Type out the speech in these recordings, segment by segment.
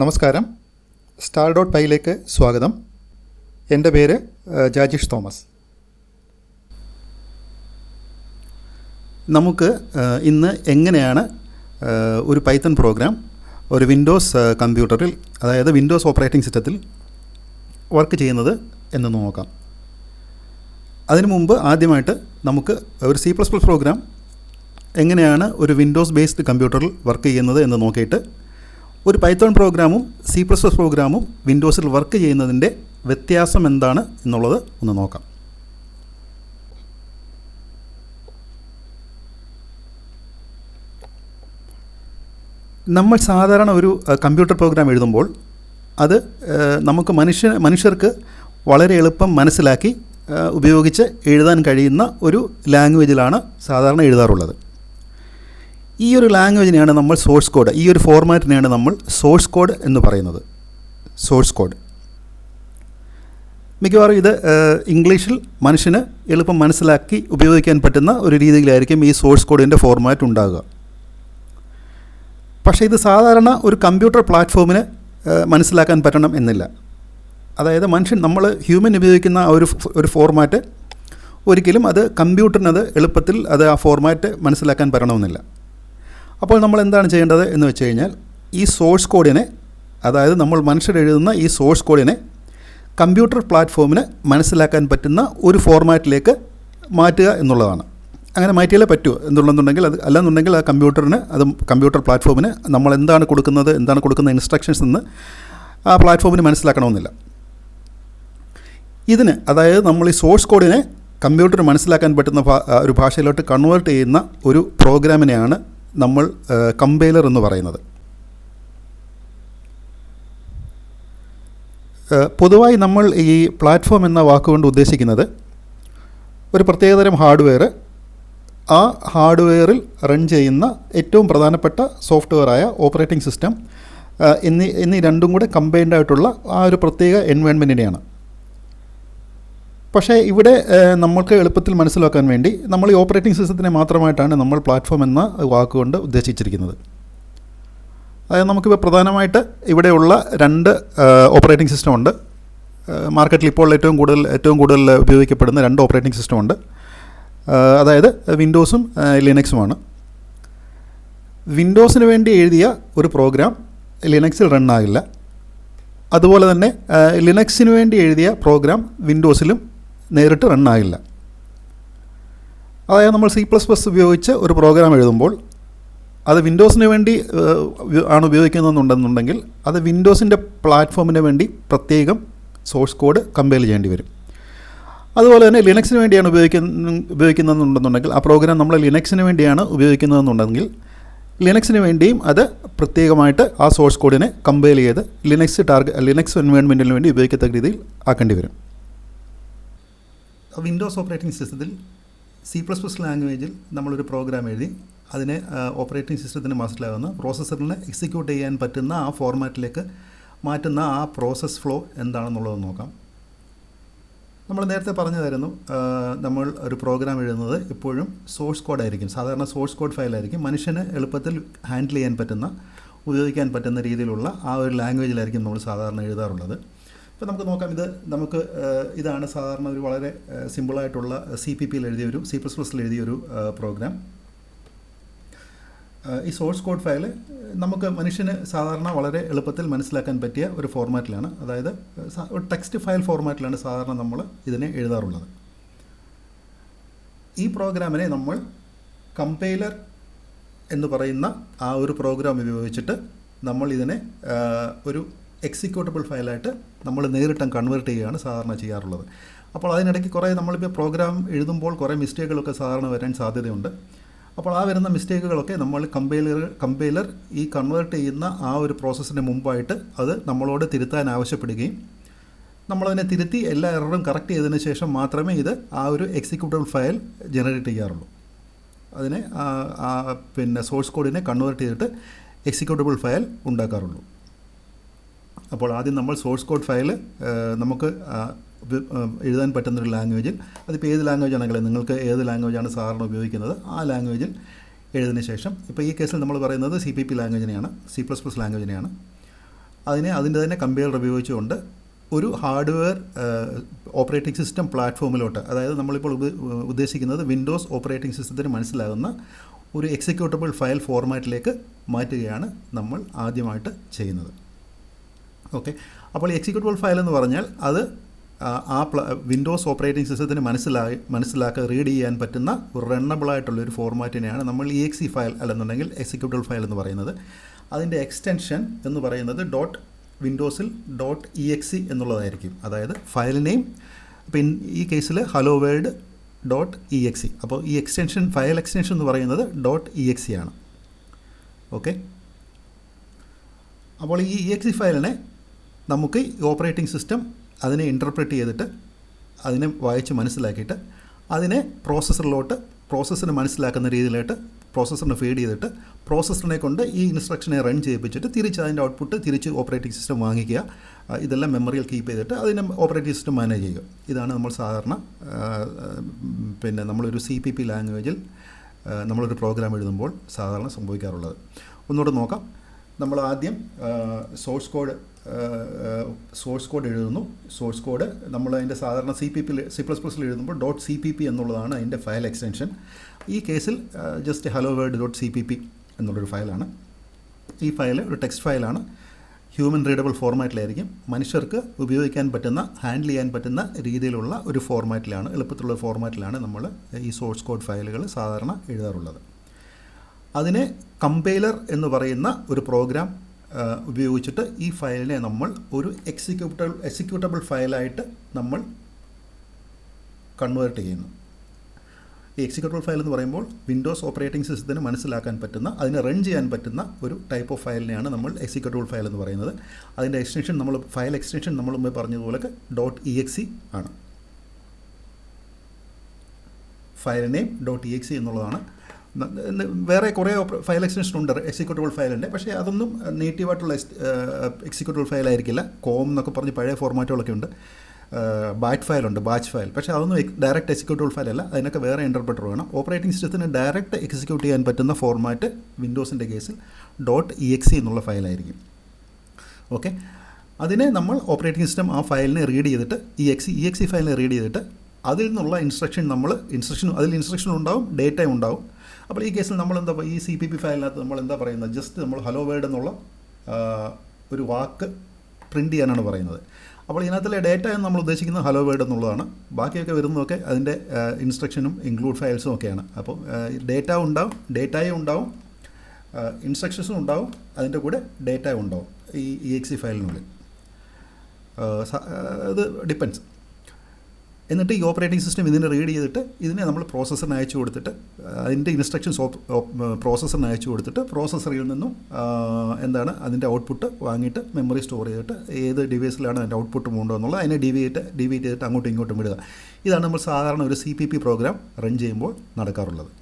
നമസ്കാരം. Star dot പൈയിലേക്ക് സ്വാഗതം. എന്റെ പേര് ജാജിഷ് തോമസ്. നമുക്ക് ഇന്ന് എങ്ങനെയാണ് ഒരു പൈത്തൺ പ്രോഗ്രാം ഒരു വിൻഡോസ് കമ്പ്യൂട്ടറിൽ അതായത് വിൻഡോസ് ഓപ്പറേറ്റിംഗ് സിസ്റ്റത്തിൽ വർക്ക് ചെയ്യുന്നത് എന്ന് നോക്കാം. അതിനു മുമ്പ് ആദ്യമായിട്ട് നമുക്ക് ഒരു സി പ്ലസ് പ്ലസ് പ്രോഗ്രാം എങ്ങനെയാണ് ഒരു വിൻഡോസ് ബേസ്ഡ് കമ്പ്യൂട്ടറിൽ വർക്ക് ചെയ്യുന്നത് എന്ന് നോക്കിയിട്ട് ഒരു പൈത്തോൺ പ്രോഗ്രാമും സി പ്ലസ് പ്ലസ് പ്രോഗ്രാമും വിൻഡോസിൽ വർക്ക് ചെയ്യുന്നതിന്റെ വ്യത്യാസം എന്താണ് എന്നുള്ളത് ഒന്ന് നോക്കാം. നമ്മൾ സാധാരണ ഒരു കമ്പ്യൂട്ടർ പ്രോഗ്രാം എഴുതുമ്പോൾ അത് നമുക്ക് മനുഷ്യ മനുഷ്യർക്ക് വളരെ എളുപ്പം മനസ്സിലാക്കി ഉപയോഗിച്ച് എഴുതാൻ കഴിയുന്ന ഒരു ലാംഗ്വേജിലാണ് സാധാരണ എഴുതാറുള്ളത്. ഈ ഒരു ലാംഗ്വേജിനെയാണ് നമ്മൾ സോഴ്സ് കോഡ്. ഈ ഒരു ഫോർമാറ്റിനെയാണ് നമ്മൾ സോഴ്സ് കോഡ് എന്ന് പറയുന്നത്. Source code. മിക്കവാറും ഇത് ഇംഗ്ലീഷിൽ മനുഷ്യന് എളുപ്പം മനസ്സിലാക്കി ഉപയോഗിക്കാൻ പറ്റുന്ന ഒരു രീതിയിലായിരിക്കും ഈ സോഴ്സ് കോഡിന്റെ ഫോർമാറ്റ് ഉണ്ടാകുക. പക്ഷേ ഇത് സാധാരണ ഒരു കമ്പ്യൂട്ടർ പ്ലാറ്റ്ഫോമിന് മനസ്സിലാക്കാൻ പറ്റണം എന്നില്ല. അതായത് മനുഷ്യൻ നമ്മൾ ഹ്യൂമൻ ഉപയോഗിക്കുന്ന ഒരു ഒരു ഫോർമാറ്റ് ഒരിക്കലും അത് കമ്പ്യൂട്ടറിനത് എളുപ്പത്തിൽ അത് ആ ഫോർമാറ്റ് മനസ്സിലാക്കാൻ പറ്റണമെന്നില്ല. അപ്പോൾ നമ്മൾ എന്താണ് ചെയ്യേണ്ടത് എന്ന് വെച്ച് കഴിഞ്ഞാൽ ഈ സോഴ്സ് കോഡിനെ അതായത് നമ്മൾ മനുഷ്യർ എഴുതുന്ന ഈ സോഴ്സ് കോഡിനെ കമ്പ്യൂട്ടർ പ്ലാറ്റ്ഫോമിന് മനസ്സിലാക്കാൻ പറ്റുന്ന ഒരു ഫോർമാറ്റിലേക്ക് മാറ്റുക എന്നുള്ളതാണ്. അങ്ങനെ മാറ്റിയാലേ പറ്റൂ എന്നുള്ളതെന്നുണ്ടെങ്കിൽ അത് അല്ലെന്നുണ്ടെങ്കിൽ ആ കമ്പ്യൂട്ടറിന് അത് കമ്പ്യൂട്ടർ പ്ലാറ്റ്ഫോമിന് നമ്മൾ എന്താണ് കൊടുക്കുന്നത് എന്താണ് കൊടുക്കുന്ന ഇൻസ്ട്രക്ഷൻസ് എന്ന് ആ പ്ലാറ്റ്ഫോമിന് മനസ്സിലാക്കണമെന്നില്ല. ഇതിന് അതായത് നമ്മൾ ഈ സോഴ്സ് കോഡിനെ കമ്പ്യൂട്ടർ മനസ്സിലാക്കാൻ പറ്റുന്ന ഒരു ഭാഷയിലോട്ട് കൺവേർട്ട് ചെയ്യുന്ന ഒരു പ്രോഗ്രാമിനെയാണ് നമ്മൾ കമ്പൈലർ എന്ന് പറയുന്നത്. പൊതുവായി നമ്മൾ ഈ പ്ലാറ്റ്ഫോം എന്ന വാക്കുകൊണ്ട് ഉദ്ദേശിക്കുന്നത് ഒരു പ്രത്യേകതരം ഹാർഡ്വെയർ ആ ഹാർഡ്വെയറിൽ റൺ ചെയ്യുന്ന ഏറ്റവും പ്രധാനപ്പെട്ട സോഫ്റ്റ്വെയറായ ഓപ്പറേറ്റിംഗ് സിസ്റ്റം എന്നീ എന്നീ രണ്ടും കൂടെ കമ്പൈൻഡ് ആയിട്ടുള്ള ആ ഒരു പ്രത്യേക എൻവയോൺമെന്റിനെയാണ് പക്ഷേ ഇവിടെ നമ്മൾക്ക് എളുപ്പത്തിൽ മനസ്സിലാക്കാൻ വേണ്ടി നമ്മൾ ഈ ഓപ്പറേറ്റിംഗ് സിസ്റ്റത്തിനെ മാത്രമായിട്ടാണ് നമ്മൾ പ്ലാറ്റ്ഫോം എന്ന വാക്കുകൊണ്ട് ഉദ്ദേശിച്ചിരിക്കുന്നത്. അതായത് നമുക്കിപ്പോൾ പ്രധാനമായിട്ട് ഇവിടെയുള്ള രണ്ട് ഓപ്പറേറ്റിംഗ് സിസ്റ്റം ഉണ്ട് മാർക്കറ്റിൽ ഇപ്പോൾ ഏറ്റവും കൂടുതൽ ഏറ്റവും കൂടുതൽ ഉപയോഗിക്കപ്പെടുന്ന രണ്ട് ഓപ്പറേറ്റിംഗ് സിസ്റ്റം ഉണ്ട് അതായത് വിൻഡോസും ലിനക്സുമാണ്. വിൻഡോസിന് വേണ്ടി എഴുതിയ ഒരു പ്രോഗ്രാം ലിനക്സിൽ റൺ ആകില്ല. അതുപോലെ തന്നെ ലിനക്സിന് വേണ്ടി എഴുതിയ പ്രോഗ്രാം വിൻഡോസിലും നേരിട്ട് റൺ ആകില്ല അതായത് നമ്മൾ സി പ്ലസ് പ്ലസ് ഉപയോഗിച്ച് ഒരു പ്രോഗ്രാം എഴുതുമ്പോൾ അത് വിൻഡോസിന് വേണ്ടി ആണ് ഉപയോഗിക്കുന്നതെന്നുണ്ടെന്നുണ്ടെങ്കിൽ അത് വിൻഡോസിന്റെ പ്ലാറ്റ്ഫോമിന് വേണ്ടി പ്രത്യേകം സോഴ്സ് കോഡ് കമ്പയർ ചെയ്യേണ്ടി വരും. അതുപോലെ തന്നെ ലിനക്സിന് വേണ്ടിയാണ് ഉപയോഗിക്കുന്ന ഉപയോഗിക്കുന്നതെന്നുണ്ടെന്നുണ്ടെങ്കിൽ ആ പ്രോഗ്രാം നമ്മൾ ലിനക്സിന് വേണ്ടിയാണ് ഉപയോഗിക്കുന്നതെന്നുണ്ടെങ്കിൽ ലിനക്സിന് വേണ്ടിയും അത് പ്രത്യേകമായിട്ട് ആ സോഴ്സ് കോഡിനെ കമ്പയർ ചെയ്ത് ലിനക്സ് ടാർഗറ്റ് ലിനക്സ് എൻവയോൺമെന്റിന് വേണ്ടി ഉപയോഗിക്കത്തക്ക രീതിയിൽ ആക്കേണ്ടി വരും. വിൻഡോസ് ഓപ്പറേറ്റിംഗ് സിസ്റ്റത്തിൽ സി പ്ലസ് പ്ലസ് ലാംഗ്വേജിൽ നമ്മളൊരു പ്രോഗ്രാം എഴുതി അതിനെ ഓപ്പറേറ്റിംഗ് സിസ്റ്റത്തിന് മനസ്സിലാകുന്ന പ്രോസസ്സറിന് എക്സിക്യൂട്ട് ചെയ്യാൻ പറ്റുന്ന ആ ഫോർമാറ്റിലേക്ക് മാറ്റുന്ന ആ പ്രോസസ് ഫ്ലോ എന്താണെന്നുള്ളത് നോക്കാം. നമ്മൾ നേരത്തെ പറഞ്ഞതായിരുന്നു നമ്മൾ ഒരു പ്രോഗ്രാം എഴുതുന്നത് എപ്പോഴും സോഴ്സ് കോഡായിരിക്കും സാധാരണ സോഴ്സ് കോഡ് ഫയലായിരിക്കും മനുഷ്യന് എളുപ്പത്തിൽ ഹാൻഡിൽ ചെയ്യാൻ പറ്റുന്ന ഉപയോഗിക്കാൻ പറ്റുന്ന രീതിയിലുള്ള ആ ഒരു ലാംഗ്വേജിലായിരിക്കും നമ്മൾ സാധാരണ എഴുതാറുള്ളത്. ഇപ്പോൾ നമുക്ക് നോക്കാം ഇത് നമുക്ക് ഇതാണ് സാധാരണ ഒരു വളരെ സിമ്പിളായിട്ടുള്ള സി പി പിയിൽ എഴുതിയ ഒരു സി പ്ലസ് പ്ലസിൽ എഴുതിയ ഒരു പ്രോഗ്രാം ഈ സോഴ്സ് കോഡ് ഫയൽ നമുക്ക് മനുഷ്യന് സാധാരണ വളരെ എളുപ്പത്തിൽ മനസ്സിലാക്കാൻ പറ്റിയ ഒരു ഫോർമാറ്റിലാണ് അതായത് ഒരു ടെക്സ്റ്റ് ഫയൽ ഫോർമാറ്റിലാണ് സാധാരണ നമ്മൾ ഇതിനെ എഴുതാറുള്ളത്. ഈ പ്രോഗ്രാമിനെ നമ്മൾ കമ്പൈലർ എന്ന് പറയുന്ന ആ ഒരു പ്രോഗ്രാം ഉപയോഗിച്ചിട്ട് നമ്മൾ ഇതിനെ ഒരു എക്സിക്യൂട്ടബിൾ ഫയലായിട്ട് നമ്മൾ നേരിട്ടും കൺവേർട്ട് ചെയ്യുകയാണ് സാധാരണ ചെയ്യാറുള്ളത്. അപ്പോൾ അതിനിടയ്ക്ക് കുറേ നമ്മളിപ്പോൾ പ്രോഗ്രാം എഴുതുമ്പോൾ കുറേ മിസ്റ്റേക്കുകളൊക്കെ സാധാരണ വരാൻ സാധ്യതയുണ്ട്. അപ്പോൾ ആ വരുന്ന മിസ്റ്റേക്കുകളൊക്കെ നമ്മൾ കമ്പൈലർ കമ്പൈലർ ഈ കൺവേർട്ട് ചെയ്യുന്ന ആ ഒരു പ്രോസസ്സിന് മുമ്പായിട്ട് അത് നമ്മളോട് തിരുത്താൻ ആവശ്യപ്പെടുകയും നമ്മളതിനെ തിരുത്തി എല്ലാ എററും കറക്റ്റ് ചെയ്തതിന് ശേഷം മാത്രമേ ഇത് ആ ഒരു എക്സിക്യൂട്ടബിൾ ഫയൽ ജനറേറ്റ് ചെയ്യാറുള്ളൂ. അതിനെ പിന്നെ സോഴ്സ് കോഡിനെ കൺവേർട്ട് ചെയ്തിട്ട് എക്സിക്യൂട്ടബിൾ ഫയൽ ഉണ്ടാക്കാറുള്ളൂ. അപ്പോൾ ആദ്യം നമ്മൾ സോഴ്സ് കോഡ് ഫയൽ നമുക്ക് എഴുതാൻ പറ്റുന്ന ഒരു ലാംഗ്വേജിൽ അതിപ്പോൾ ഏത് ലാംഗ്വേജ് ആണെങ്കിലും നിങ്ങൾക്ക് ഏത് ലാംഗ്വേജാണ് സാറിന് ഉപയോഗിക്കുന്നത് ആ ലാംഗ്വേജിൽ എഴുതിയതിന് ശേഷം ഇപ്പോൾ ഈ കേസിൽ നമ്മൾ പറയുന്നത് സി പി പി ലാംഗ്വേജിനെയാണ് സി പ്ലസ് പ്ലസ് ലാംഗ്വേജിനെയാണ് അതിനെ അതിന്റെ തന്നെ കമ്പൈലർ ഉപയോഗിച്ചുകൊണ്ട് ഒരു ഹാർഡ്വെയർ ഓപ്പറേറ്റിംഗ് സിസ്റ്റം പ്ലാറ്റ്ഫോമിലോട്ട് അതായത് നമ്മളിപ്പോൾ ഉദ്ദേശിക്കുന്നത് വിൻഡോസ് ഓപ്പറേറ്റിംഗ് സിസ്റ്റത്തിന് മനസ്സിലാകുന്ന ഒരു എക്സിക്യൂട്ടബിൾ ഫയൽ ഫോർമാറ്റിലേക്ക് മാറ്റുകയാണ് നമ്മൾ ആദ്യമായിട്ട് ചെയ്യുന്നത്. ഓക്കെ. അപ്പോൾ എക്സിക്യൂട്ടബിൾ ഫയൽ എന്ന് പറഞ്ഞാൽ അത് ആ, വിൻഡോസ് ഓപ്പറേറ്റിംഗ് സിസ്റ്റത്തിന് മനസ്സിലായി മനസ്സിലാക്കുക റീഡ് ചെയ്യാൻ പറ്റുന്ന ഒരു റണ്ണബിളായിട്ടുള്ള ഒരു ഫോർമാറ്റിനെയാണ് നമ്മൾ ഇ എക്സി ഫയൽ അല്ലെന്നുണ്ടെങ്കിൽ എക്സിക്യൂട്ടബിൾ ഫയൽ എന്ന് പറയുന്നത്. അതിന്റെ എക്സ്റ്റൻഷൻ എന്ന് പറയുന്നത് ഡോട്ട് വിൻഡോസിൽ ഡോട്ട് ഇ എക്സി എന്നുള്ളതായിരിക്കും. അതായത് ഫയൽ നെയിം പിൻ ഈ കേസിൽ hello world dot E X E അപ്പോൾ ഈ എക്സ്റ്റൻഷൻ ഫയൽ എക്സ്റ്റൻഷൻ എന്ന് പറയുന്നത് ഡോട്ട് ഇ എക്സി ആണ്. ഓക്കെ. അപ്പോൾ ഈ ഇ എക്സി ഫയലിനെ നമുക്ക് ഓപ്പറേറ്റിംഗ് സിസ്റ്റം അതിനെ ഇന്റർപ്രറ്റ് ചെയ്തിട്ട് അതിനെ വായിച്ച് മനസ്സിലാക്കിയിട്ട് അതിനെ പ്രോസസ്സറിലോട്ട് പ്രോസസ്സിന് മനസ്സിലാക്കുന്ന രീതിയിലായിട്ട് പ്രോസസ്സറിനെ ഫീഡ് ചെയ്തിട്ട് പ്രോസസ്സറിനെ കൊണ്ട് ഈ ഇൻസ്ട്രക്ഷനെ റൺ ചെയ്യിപ്പിച്ചിട്ട് തിരിച്ച് അതിന്റെ ഔട്ട്പുട്ട് തിരിച്ച് ഓപ്പറേറ്റിംഗ് സിസ്റ്റം വാങ്ങിക്കുക. ഇതെല്ലാം മെമ്മറിയിൽ കീപ്പ് ചെയ്തിട്ട് അതിനെ ഓപ്പറേറ്റിംഗ് സിസ്റ്റം മാനേജ് ചെയ്യുക. ഇതാണ് നമ്മൾ സാധാരണ പിന്നെ നമ്മളൊരു സി പി പി ലാംഗ്വേജിൽ നമ്മളൊരു പ്രോഗ്രാം എഴുതുമ്പോൾ സാധാരണ സംഭവിക്കാറുള്ളത്. ഒന്നുകൂടെ നോക്കാം. നമ്മൾ ആദ്യം സോഴ്സ് കോഡ് സോഴ്സ് കോഡ് എഴുതുന്നു. സോഴ്സ് കോഡ് നമ്മൾ അതിന്റെ സാധാരണ C P P C plus പ്ലസിൽ എഴുതുമ്പോൾ ഡോട്ട് സി പി പി എന്നുള്ളതാണ് അതിന്റെ ഫയൽ എക്സ്റ്റൻഷൻ. ഈ കേസിൽ just hello word dot C P P എന്നുള്ളൊരു ഫയലാണ്. ഈ ഫയൽ ഒരു ടെക്സ്റ്റ് ഫയലാണ്. ഹ്യൂമൻ റീഡബിൾ ഫോർമാറ്റിലായിരിക്കും. മനുഷ്യർക്ക് ഉപയോഗിക്കാൻ പറ്റുന്ന ഹാൻഡിൽ ചെയ്യാൻ പറ്റുന്ന രീതിയിലുള്ള ഒരു ഫോർമാറ്റിലാണ് എളുപ്പത്തിലുള്ള ഫോർമാറ്റിലാണ് നമ്മൾ ഈ സോഴ്സ് കോഡ് ഫയലുകൾ സാധാരണ എഴുതാറുള്ളത്. അതിനെ കമ്പൈലർ എന്ന് പറയുന്ന ഒരു പ്രോഗ്രാം ഉപയോഗിച്ചിട്ട് ഈ ഫയലിനെ നമ്മൾ ഒരു എക്സിക്യൂട്ടബിൾ എക്സിക്യൂട്ടബിൾ ഫയലായിട്ട് നമ്മൾ കൺവേർട്ട് ചെയ്യുന്നു. ഈ എക്സിക്യൂട്ടബിൾ ഫയൽ എന്ന് പറയുമ്പോൾ വിൻഡോസ് ഓപ്പറേറ്റിംഗ് സിസ്റ്റത്തിന് മനസ്സിലാക്കാൻ പറ്റുന്ന അതിനെ റൺ ചെയ്യാൻ പറ്റുന്ന ഒരു ടൈപ്പ് ഓഫ് ഫയലിനെയാണ് നമ്മൾ എക്സിക്യൂട്ടബിൾ ഫയൽ എന്ന് പറയുന്നത്. അതിന്റെ എക്സ്റ്റൻഷൻ നമ്മൾ ഫയൽ എക്സ്റ്റൻഷൻ നമ്മൾ മുമ്പ് പറഞ്ഞതുപോലെ ഡോട്ട് ഇ എക്സി ആണ്. File name dot E X E എന്നുള്ളതാണ് വേറെ കുറേ ഫയൽ എക്സ്റ്റൻഷൻ ഉണ്ട് എക്സിക്യൂട്ടബിൾ ഫയലിന്റെ പക്ഷേ അതൊന്നും നേറ്റീവായിട്ടുള്ള എക്സിക്യൂട്ടബിൾ ഫയലായിരിക്കില്ല കോം എന്നൊക്കെ പറഞ്ഞ് പഴയ ഫോർമാറ്റുകളൊക്കെ ഉണ്ട്. ബാറ്റ് ഫയലുണ്ട് ബാച്ച് ഫയൽ പക്ഷേ അതൊന്നും ഡയറക്റ്റ് എക്സിക്യൂട്ടബിൾ ഫയൽ അല്ല. അതിനൊക്കെ വേറെ ഇന്റർപ്രറ്റർ വേണം. ഓപ്പറേറ്റിംഗ് സിസ്റ്റത്തിന് ഡയറക്റ്റ് എക്സിക്യൂട്ട് ചെയ്യാൻ പറ്റുന്ന ഫോർമാറ്റ് വിൻഡോസിന്റെ കേസിൽ ഡോട്ട് ഇ എക്സി എന്നുള്ള ഫയലായിരിക്കും ഓക്കെ അതിനെ നമ്മൾ ഓപ്പറേറ്റിംഗ് സിസ്റ്റം ആ ഫയലിനെ റീഡ് ചെയ്തിട്ട് ഇ എക്സി ഇ എക്സി ഫയലിനെ റീഡ് ചെയ്തിട്ട് അതിൽ നിന്നുള്ള ഇൻസ്ട്രക്ഷൻ നമ്മൾ ഇൻസ്ട്രക്ഷൻ അതിൽ ഇൻസ്ട്രക്ഷൻ ഉണ്ടാവും ഡേറ്റ ഉണ്ടാവും. അപ്പോൾ ഈ കേസിൽ നമ്മൾ എന്താ ഈ സി പി പി ഫയലിനകത്ത് നമ്മൾ എന്താ പറയുന്നത്? ജസ്റ്റ് നമ്മൾ ഹലോ വേർഡ് എന്നുള്ള ഒരു വാക്ക് പ്രിന്റ് ചെയ്യാനാണ് പറയുന്നത്. അപ്പോൾ ഇതിനകത്തിലെ ഡേറ്റ എന്ന് നമ്മൾ ഉദ്ദേശിക്കുന്നത് ഹലോ വേർഡ് എന്നുള്ളതാണ്. ബാക്കിയൊക്കെ വരുന്നതൊക്കെ അതിന്റെ ഇൻസ്ട്രക്ഷനും ഇൻക്ലൂഡ് ഫയൽസും ഒക്കെയാണ്. അപ്പോൾ ഡേറ്റ ഉണ്ടാവും ഡേറ്റയും ഉണ്ടാവും ഇൻസ്ട്രക്ഷൻസും ഉണ്ടാവും അതിന്റെ കൂടെ ഡേറ്റ ഉണ്ടാവും ഈ ഇ എക്സി ഫയലിനുള്ളിൽ. അത് സ- ഇത് ഡിപ്പെൻസ് എന്നിട്ട് ഈ ഓപ്പറേറ്റിംഗ് സിസ്റ്റം ഇതിനെ റീഡ് ചെയ്തിട്ട് ഇതിനെ നമ്മൾ പ്രോസസ്സറിന് അയച്ചു കൊടുത്തിട്ട് അതിന്റെ ഇൻസ്ട്രക്ഷൻസ് പ്രോസസ്സറിന് അയച്ചു കൊടുത്തിട്ട് പ്രോസസ്സറിൽ നിന്നും എന്താണ് അതിന്റെ ഔട്ട്പുട്ട് വാങ്ങിയിട്ട് മെമ്മറി സ്റ്റോർ ചെയ്തിട്ട് ഏത് ഡിവൈസിലാണ് അതിന്റെ ഔട്ട്പുട്ട് പോകേണ്ടത് എന്നുള്ളത് അതിനെ ഡിവൈറ്റ് ഡിവൈറ്റ് ചെയ്തിട്ട് അങ്ങോട്ടും ഇങ്ങോട്ടും വിടുക. ഇതാണ് നമ്മൾ സാധാരണ ഒരു C P P program run ചെയ്യുമ്പോൾ നടക്കാറുള്ളത്.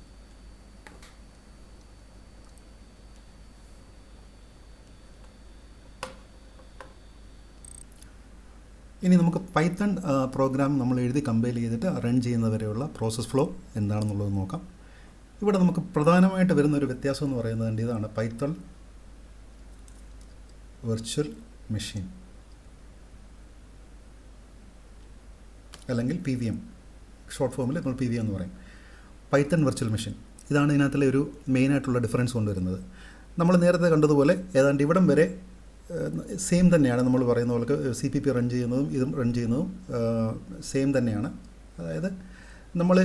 ഇനി നമുക്ക് പൈത്തൺ പ്രോഗ്രാം നമ്മൾ എഴുതി കമ്പൈൽ ചെയ്തിട്ട് റൺ ചെയ്യുന്നവരെയുള്ള പ്രോസസ് ഫ്ലോ എന്താണെന്നുള്ളത് നോക്കാം. ഇവിടെ നമുക്ക് പ്രധാനമായിട്ട് വരുന്ന ഒരു വ്യത്യാസം എന്ന് പറയുന്നത് ഇതാണ് പൈത്തൺ വെർച്വൽ മെഷീൻ അല്ലെങ്കിൽ പി വി എം ഷോർട്ട് ഫോമിൽ നമ്മൾ പി വി എം എന്ന് പറയും. പൈത്തൺ വെർച്വൽ മെഷീൻ ഇതാണ് ഇതിനകത്തുള്ള ഒരു മെയിനായിട്ടുള്ള ഡിഫറൻസ് കൊണ്ടുവരുന്നത്. നമ്മൾ നേരത്തെ കണ്ടതുപോലെ ഏതാണ്ട് ഇവിടം വരെ സെയിം തന്നെയാണ് നമ്മൾ പറയുന്ന പോലെ സി പി പി റൺ ചെയ്യുന്നതും ഇതും റൺ ചെയ്യുന്നതും സെയിം തന്നെയാണ്. അതായത് നമ്മൾ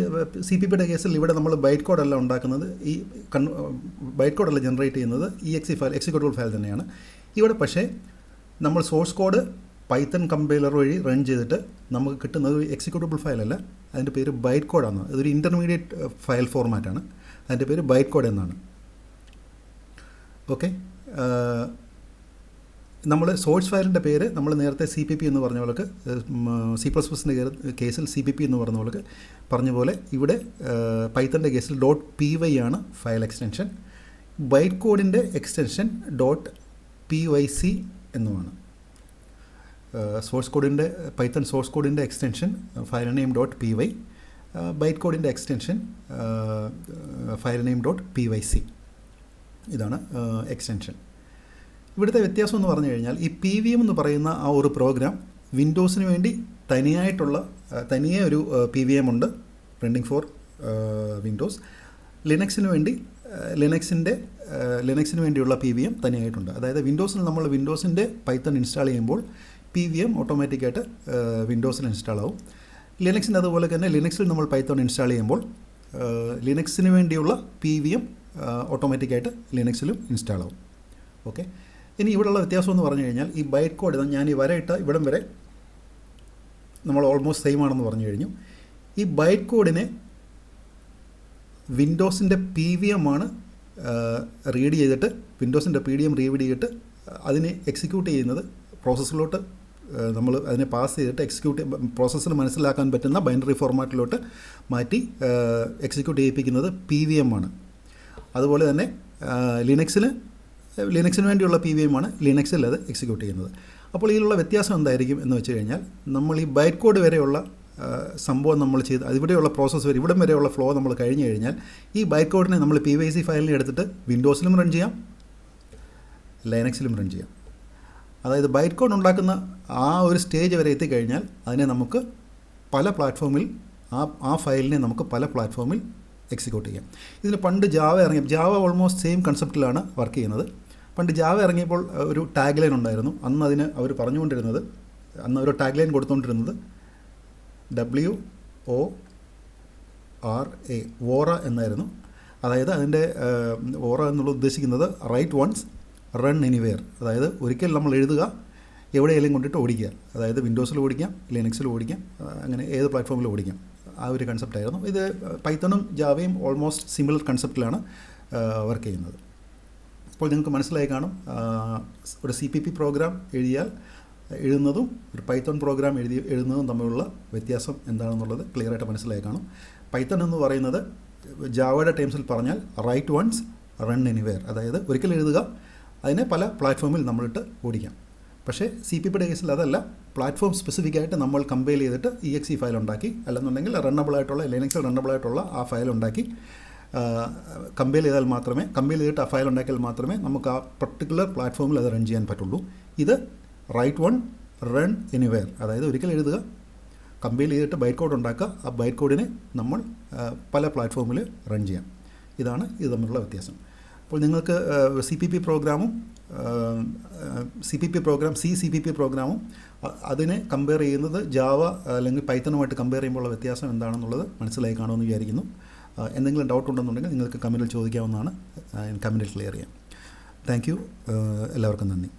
സി പി പിയുടെ കേസിൽ ഇവിടെ നമ്മൾ ബൈറ്റ് കോഡല്ല ഉണ്ടാക്കുന്നത്. ഈ കൺ ബൈറ്റ് കോഡല്ല ജനറേറ്റ് ചെയ്യുന്നത്. ഈ എക്സി ഫയൽ എക്സിക്യൂട്ടബിൾ ഫയൽ തന്നെയാണ്. ഇവിടെ പക്ഷേ നമ്മൾ സോഴ്സ് കോഡ് പൈത്തൺ കമ്പൈലർ വഴി റൺ ചെയ്തിട്ട് നമുക്ക് കിട്ടുന്നത് ഒരു എക്സിക്യൂട്ടബിൾ അല്ല. അതിന്റെ പേര് ബൈറ്റ് കോഡാണ് അതൊരു ഇന്റർമീഡിയറ്റ് ഫയൽ ഫോർമാറ്റാണ് അതിന്റെ പേര് ബൈറ്റ് കോഡ് എന്നാണ്. ഓക്കെ നമ്മൾ സോഴ്സ് ഫയലിന്റെ പേര് നമ്മൾ നേരത്തെ സി പി പി എന്ന് പറഞ്ഞ പോലെ സി പ്ലസ് പ്ലസിന്റെ കേസിൽ സി പി പി എന്ന് പറഞ്ഞ പോലെ പറഞ്ഞ പോലെ ഇവിടെ പൈത്തന്റെ കേസിൽ ഡോട്ട് പി വൈ ആണ് ഫയൽ എക്സ്റ്റൻഷൻ ബൈറ്റ് കോഡിന്റെ extension dot P Y C എന്നുമാണ്. സോഴ്സ് കോഡിന്റെ പൈത്തൺ സോഴ്സ് കോഡിന്റെ extension file name dot P Y byte കോഡിന്റെ extension file name dot P Y C ഇതാണ് എക്സ്റ്റൻഷൻ ഇവിടുത്തെ വ്യത്യാസം എന്ന് പറഞ്ഞു കഴിഞ്ഞാൽ ഈ പി വി എം എന്ന് പറയുന്ന ആ ഒരു പ്രോഗ്രാം വിൻഡോസിന് വേണ്ടി തനിയായിട്ടുള്ള തനിയെ ഒരു പി വി എം ഉണ്ട്. പ്രിന്റിംഗ് ഫോർ വിൻഡോസ് ലിനക്സിന് വേണ്ടി ലിനക്സിന്റെ ലിനക്സിന് വേണ്ടിയുള്ള പി വി എം തനിയായിട്ടുണ്ട്. അതായത് വിൻഡോസിൽ നമ്മൾ വിൻഡോസിന്റെ പൈത്തൺ ഇൻസ്റ്റാൾ ചെയ്യുമ്പോൾ പി വി എം ഓട്ടോമാറ്റിക്കായിട്ട് വിൻഡോസിൽ ഇൻസ്റ്റാൾ ആവും. ലിനക്സിന് അതുപോലെ തന്നെ ലിനക്സിൽ നമ്മൾ പൈത്തൺ ഇൻസ്റ്റാൾ ചെയ്യുമ്പോൾ ലിനക്സിന് വേണ്ടിയുള്ള പി വി എം ഓട്ടോമാറ്റിക്കായിട്ട് ലിനക്സിലും ഇൻസ്റ്റാൾ ആവും. ഓക്കെ ഇനി ഇവിടെയുള്ള വ്യത്യാസം എന്ന് പറഞ്ഞു കഴിഞ്ഞാൽ ഈ ബൈറ്റ് കോഡ് ഞാൻ ഈ വരയിട്ട ഇവിടം വരെ നമ്മൾ ഓൾമോസ്റ്റ് സെയിം ആണെന്ന് പറഞ്ഞു കഴിഞ്ഞു. ഈ ബൈറ്റ് കോഡിനെ വിൻഡോസിന്റെ പി വി എം ആണ് റീഡ് ചെയ്തിട്ട് വിൻഡോസിന്റെ പി ഡി എം റീഡ് ചെയ്തിട്ട് അതിനെ എക്സിക്യൂട്ട് ചെയ്യുന്നത് പ്രോസസ്സിലോട്ട് നമ്മൾ അതിനെ പാസ് ചെയ്തിട്ട് എക്സിക്യൂട്ട് പ്രോസസ്സിന് മനസ്സിലാക്കാൻ പറ്റുന്ന ബൈനറി ഫോർമാറ്റിലോട്ട് മാറ്റി എക്സിക്യൂട്ട് ചെയ്യിപ്പിക്കുന്നത് പി വി എം ആണ്. അതുപോലെ തന്നെ ലിനക്സിന് ലിനക്സിന് വേണ്ടിയുള്ള പി വി എം ആണ് ലിനക്സിൽ അത് എക്സിക്യൂട്ട് ചെയ്യുന്നത്. അപ്പോൾ ഇതിലുള്ള വ്യത്യാസം എന്തായിരിക്കും എന്ന് വെച്ച് കഴിഞ്ഞാൽ നമ്മൾ ഈ ബൈറ്റ് കോഡ് വരെയുള്ള സംഭവം നമ്മൾ ചെയ്ത് അതിവിടെയുള്ള പ്രോസസ്സ് വരെ ഇവിടം വരെയുള്ള ഫ്ലോ നമ്മൾ കഴിഞ്ഞു കഴിഞ്ഞാൽ ഈ ബൈറ്റ് കോഡിനെ നമ്മൾ പി വൈ സി ഫയലിനെ എടുത്തിട്ട് വിൻഡോസിലും റൺ ചെയ്യാം ലൈനക്സിലും റൺ ചെയ്യാം. അതായത് ബൈറ്റ് കോഡ് ഉണ്ടാക്കുന്ന ആ ഒരു സ്റ്റേജ് വരെ എത്തിക്കഴിഞ്ഞാൽ അതിനെ നമുക്ക് പല പ്ലാറ്റ്ഫോമിൽ ആ ആ ഫയലിനെ നമുക്ക് പല പ്ലാറ്റ്ഫോമിൽ എക്സിക്യൂട്ട് ചെയ്യാം. ഇതിന് പണ്ട് ജാവ ഇറങ്ങിയ ജാവ ഓൾമോസ്റ്റ് സെയിം കൺസെപ്റ്റിലാണ് വർക്ക് ചെയ്യുന്നത്. പണ്ട് ജാവ ഇറങ്ങിയപ്പോൾ ഒരു ടാഗ് ലൈൻ ഉണ്ടായിരുന്നു. അന്ന് അതിന് അവർ പറഞ്ഞുകൊണ്ടിരുന്നത് അന്ന് ഒരു ടാഗ് ലൈൻ കൊടുത്തുകൊണ്ടിരുന്നത് ഡബ്ല്യു ഒ ആർ എ വോറ എന്നായിരുന്നു. അതായത് അതിന്റെ ഓറ എന്നുള്ള ഉദ്ദേശിക്കുന്നത് റൈറ്റ് വൺസ് റൺ എനിവെയർ അതായത് ഒരിക്കൽ നമ്മൾ എഴുതുക എവിടെയെങ്കിലും കൊണ്ടിട്ട് ഓടിക്കുക. അതായത് വിൻഡോസിൽ ഓടിക്കാം ലിനക്സിൽ ഓടിക്കാം അങ്ങനെ ഏത് പ്ലാറ്റ്ഫോമിൽ ഓടിക്കാം. ആ ഒരു കൺസെപ്റ്റായിരുന്നു ഇത് പൈത്തണും ജാവയും ഓൾമോസ്റ്റ് സിമിലർ കൺസെപ്റ്റിലാണ് വർക്ക് ചെയ്യുന്നത്. അപ്പോൾ നിങ്ങൾക്ക് മനസ്സിലായി കാണും. ഒരു സി പി പി പ്രോഗ്രാം എഴുതിയാൽ എഴുതുന്നതും ഒരു പൈത്തൺ പ്രോഗ്രാം എഴുതി എഴുതുന്നതും തമ്മിലുള്ള വ്യത്യാസം എന്താണെന്നുള്ളത് ക്ലിയറായിട്ട് മനസ്സിലായി കാണും. പൈത്തൺ എന്ന് പറയുന്നത് ജാവയുടെ ടൈംസിൽ പറഞ്ഞാൽ റൈറ്റ് വൺസ് റൺ എനിവെയർ അതായത് ഒരിക്കൽ എഴുതുക അതിനെ പല പ്ലാറ്റ്ഫോമിൽ നമ്മളിട്ട് ഓടിക്കാം. പക്ഷേ സി പി പിയുടെ കേസിൽ അതല്ല. പ്ലാറ്റ്ഫോം സ്പെസിഫിക് ആയിട്ട് നമ്മൾ കമ്പൈൽ ചെയ്തിട്ട് ഇ എക്സ് ഇ ഫയൽ ഉണ്ടാക്കി. അല്ലെന്നുണ്ടെങ്കിൽ റണ്ണബിൾ ആയിട്ടുള്ള ലിനക്സിൽ റണ്ണബിൾ ആയിട്ടുള്ള ആ ഫയൽ ഉണ്ടാക്കി. കമ്പൈൽ ചെയ്താൽ മാത്രമേ കമ്പൈൽ ചെയ്തിട്ട് ആ ഫയൽ ഉണ്ടാക്കിയാൽ മാത്രമേ നമുക്ക് ആ പർട്ടിക്കുലർ പ്ലാറ്റ്ഫോമിൽ അത് റൺ ചെയ്യാൻ പറ്റുള്ളൂ. ഇത് റൈറ്റ് വൺ റൺ എനിവെയർ അതായത് ഒരിക്കൽ എഴുതുക കമ്പൈൽ ചെയ്തിട്ട് ബൈറ്റ് കോഡ് ഉണ്ടാക്കുക ആ ബൈറ്റ് കോഡിനെ നമ്മൾ പല പ്ലാറ്റ്ഫോമിൽ റൺ ചെയ്യാം. ഇതാണ് ഇത് തമ്മിലുള്ള വ്യത്യാസം. അപ്പോൾ നിങ്ങൾക്ക് സി പി പി പ്രോഗ്രാമും C P P program C C P P പ്രോഗ്രാമും അതിനെ കമ്പയർ ചെയ്യുന്നത് ജാവ അല്ലെങ്കിൽ പൈത്തണുമായിട്ട് കമ്പയർ ചെയ്യുമ്പോൾ ഉള്ള വ്യത്യാസം എന്താണെന്നുള്ളത് മനസ്സിലായി കാണുമെന്ന് വിചാരിക്കുന്നു. എന്തെങ്കിലും ഡൗട്ട് ഉണ്ടെന്നുണ്ടെങ്കിൽ നിങ്ങൾക്ക് കമന്റിൽ ചോദിക്കാവുന്നതാണ്. കമന്റിൽ ക്ലിയർ ചെയ്യാം. താങ്ക് യു എല്ലാവർക്കും നന്ദി.